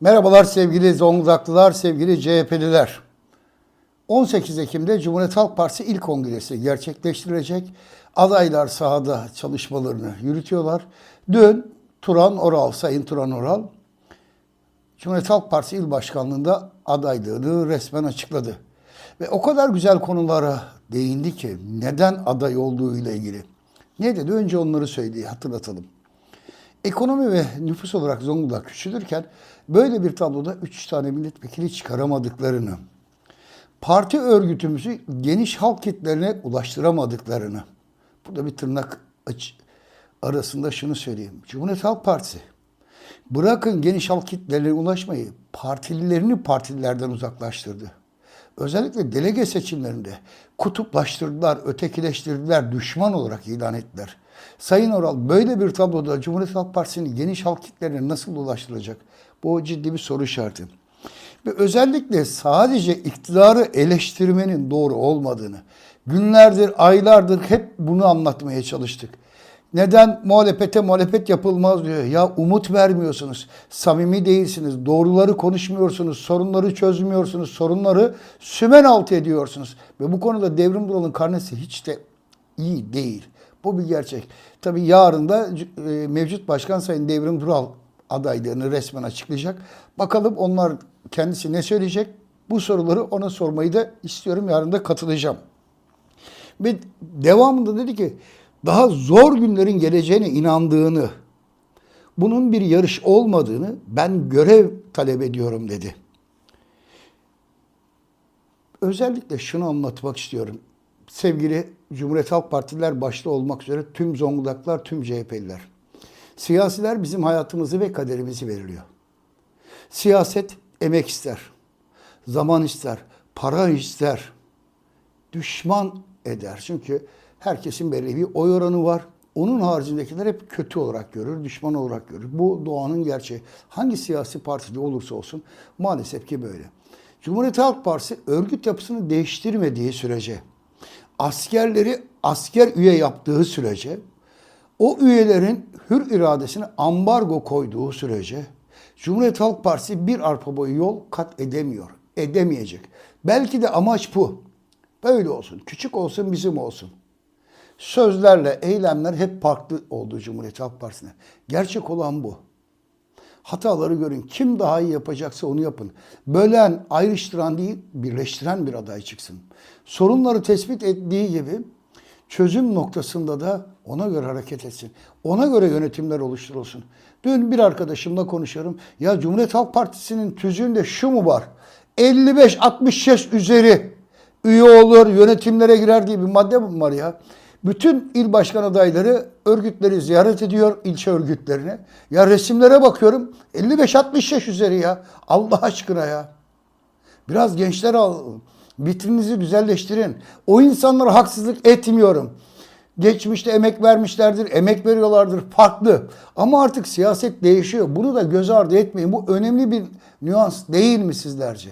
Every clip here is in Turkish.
Merhabalar sevgili Zonguldaklılar, sevgili CHP'liler. 18 Ekim'de Cumhuriyet Halk Partisi ilk kongresi gerçekleştirilecek. Adaylar sahada çalışmalarını yürütüyorlar. Dün Turan Oral, Sayın Turan Oral, Cumhuriyet Halk Partisi İl Başkanlığı'nda adaylığını resmen açıkladı. Ve o kadar güzel konulara değindi ki neden aday olduğu ile ilgili. Ne dedi? Önce onları söyledi, hatırlatalım. Ekonomi ve nüfus olarak Zonguldak küçülürken böyle bir tabloda 3 tane milletvekili çıkaramadıklarını, parti örgütümüzü geniş halk kitlerine ulaştıramadıklarını, burada bir tırnak aç arasında şunu söyleyeyim. Cumhuriyet Halk Partisi bırakın geniş halk kitlerine ulaşmayı partililerini partililerden uzaklaştırdı. Özellikle delege seçimlerinde kutuplaştırdılar, ötekileştirdiler, düşman olarak ilan ettiler. Sayın Oral böyle bir tabloda Cumhuriyet Halk Partisi'nin geniş halk kitlerine nasıl ulaştırılacak? Bu ciddi bir soru işareti. Ve özellikle sadece iktidarı eleştirmenin doğru olmadığını, günlerdir, aylardır hep bunu anlatmaya çalıştık. Neden muhalefete muhalefet yapılmaz diyor. Ya umut vermiyorsunuz. Samimi değilsiniz. Doğruları konuşmuyorsunuz. Sorunları çözmüyorsunuz. Sorunları sümen altı ediyorsunuz. Ve bu konuda Devrim Dural'ın karnesi hiç de iyi değil. Bu bir gerçek. Tabii yarın da e, mevcut başkan Sayın Devrim Dural adaylığını resmen açıklayacak. Bakalım onlar kendisi ne söyleyecek? Bu soruları ona sormayı da istiyorum. Yarın da katılacağım. Ve devamında dedi ki daha zor günlerin geleceğine inandığını, bunun bir yarış olmadığını ben görev talep ediyorum dedi. Özellikle şunu anlatmak istiyorum. Sevgili Cumhuriyet Halk Partililer başta olmak üzere tüm Zonguldaklar, tüm CHP'liler. Siyasiler bizim hayatımızı ve kaderimizi veriliyor. Siyaset emek ister, zaman ister, para ister, düşman eder. Çünkü herkesin belli bir oy oranı var. Onun haricindekiler hep kötü olarak görür, düşman olarak görür. Bu doğanın gerçeği. Hangi siyasi partide olursa olsun maalesef ki böyle. Cumhuriyet Halk Partisi örgüt yapısını değiştirmediği sürece, askerleri asker üye yaptığı sürece, o üyelerin hür iradesine ambargo koyduğu sürece Cumhuriyet Halk Partisi bir arpa boyu yol kat edemiyor, edemeyecek. Belki de amaç bu. Böyle olsun, küçük olsun bizim olsun. Sözlerle eylemler hep farklı oldu Cumhuriyet Halk Partisi'ne. Gerçek olan bu. Hataları görün. Kim daha iyi yapacaksa onu yapın. Bölen, ayrıştıran değil, birleştiren bir aday çıksın. Sorunları tespit ettiği gibi çözüm noktasında da ona göre hareket etsin. Ona göre yönetimler oluşturulsun. Dün bir arkadaşımla konuşuyorum. Ya Cumhuriyet Halk Partisi'nin tüzüğünde şu mu var? 55-60 yaş üzeri üye olur, yönetimlere girer diye bir madde mi var ya? Bütün il başkan adayları örgütleri ziyaret ediyor, ilçe örgütlerini. Ya resimlere bakıyorum 55-60 yaş üzeri ya. Allah aşkına ya. Biraz gençler alın. Vitrininizi güzelleştirin. O insanlara haksızlık etmiyorum. Geçmişte emek vermişlerdir, emek veriyorlardır farklı. Ama artık siyaset değişiyor. Bunu da göz ardı etmeyin. Bu önemli bir nüans değil mi sizlerce?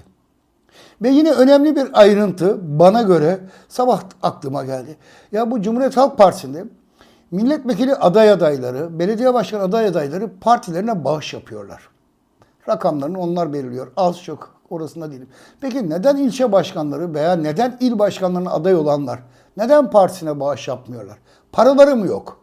Ve yine önemli bir ayrıntı bana göre sabah aklıma geldi. Ya bu Cumhuriyet Halk Partisi'nde milletvekili aday adayları, belediye başkanı aday adayları partilerine bağış yapıyorlar. Rakamlarını onlar belirliyor. Az çok orasında değilim. Peki neden ilçe başkanları veya neden il başkanlarına aday olanlar neden partisine bağış yapmıyorlar? Paraları mı yok?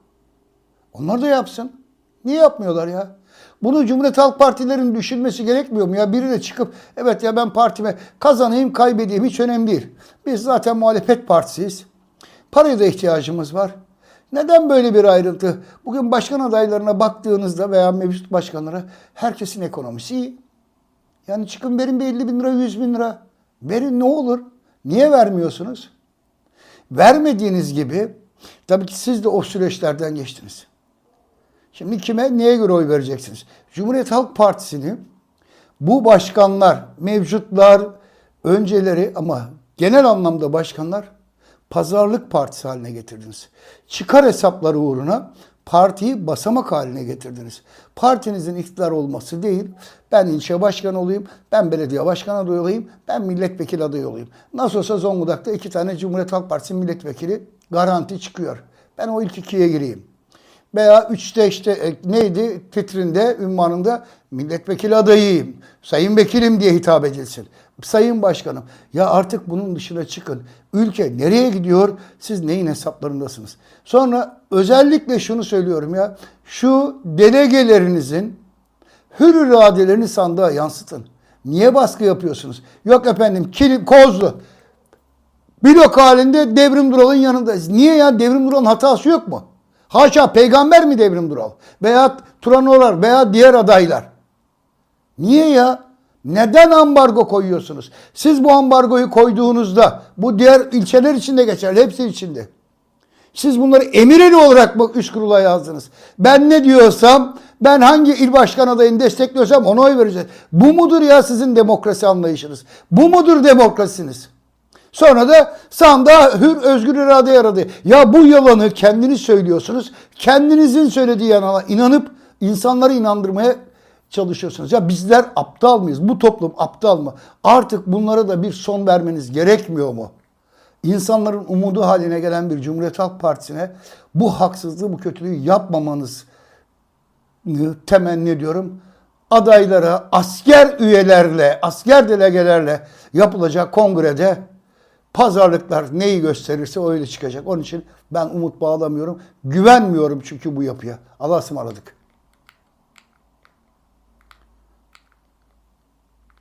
Onlar da yapsın. Niye yapmıyorlar ya? Bunu Cumhuriyet Halk Partilerin düşünmesi gerekmiyor mu? Ya biri de çıkıp evet ya ben partime kazanayım kaybedeyim hiç önemli değil. Biz zaten muhalefet partisiyiz. Paraya da ihtiyacımız var. Neden böyle bir ayrıntı? Bugün başkan adaylarına baktığınızda veya mevcut başkanlara herkesin ekonomisi iyi. Yani çıkın verin bir 50 bin lira 100 bin lira. Verin ne olur? Niye vermiyorsunuz? Vermediğiniz gibi tabii ki siz de o süreçlerden geçtiniz. Şimdi kime, neye göre oy vereceksiniz? Cumhuriyet Halk Partisi'ni bu başkanlar, mevcutlar, önceleri ama genel anlamda başkanlar pazarlık partisi haline getirdiniz. Çıkar hesapları uğruna partiyi basamak haline getirdiniz. Partinizin iktidar olması değil, ben ilçe başkanı olayım, ben belediye başkanı adayı olayım, ben milletvekili adayı olayım. Nasıl olsa Zonguldak'ta iki tane Cumhuriyet Halk Partisi milletvekili garanti çıkıyor. Ben o ilk ikiye gireyim. Veya üçte işte e, neydi titrinde, ünvanında milletvekili adayıyım, sayın vekilim diye hitap edilsin. Sayın başkanım ya artık bunun dışına çıkın. Ülke nereye gidiyor? Siz neyin hesaplarındasınız? Sonra özellikle şunu söylüyorum ya. Şu delegelerinizin hür iradelerini sandığa yansıtın. Niye baskı yapıyorsunuz? Yok efendim kilim, kozlu. Blok halinde Devrim Dural'ın yanındayız. Niye ya? Devrim Dural'ın hatası yok mu? Haşa peygamber mi Devrim Dural? Veya Turanolar veya diğer adaylar. Niye ya? Neden ambargo koyuyorsunuz? Siz bu ambargoyu koyduğunuzda bu diğer ilçeler içinde geçer. Hepsi içinde. Siz bunları emireli olarak mı üst kurula yazdınız? Ben ne diyorsam, ben hangi il başkan adayını destekliyorsam ona oy vereceğiz. Bu mudur ya sizin demokrasi anlayışınız? Bu mudur demokrasiniz? Sonra da sandığa hür özgür irade yaradı. Ya bu yalanı kendiniz söylüyorsunuz. Kendinizin söylediği yalana inanıp insanları inandırmaya çalışıyorsunuz. Ya bizler aptal mıyız? Bu toplum aptal mı? Artık bunlara da bir son vermeniz gerekmiyor mu? İnsanların umudu haline gelen bir Cumhuriyet Halk Partisi'ne bu haksızlığı, bu kötülüğü yapmamanız temenni ediyorum. Adaylara, asker üyelerle, asker delegelerle yapılacak kongrede pazarlıklar neyi gösterirse öyle çıkacak. Onun için ben umut bağlamıyorum. Güvenmiyorum çünkü bu yapıya. Allah'a ısmarladık.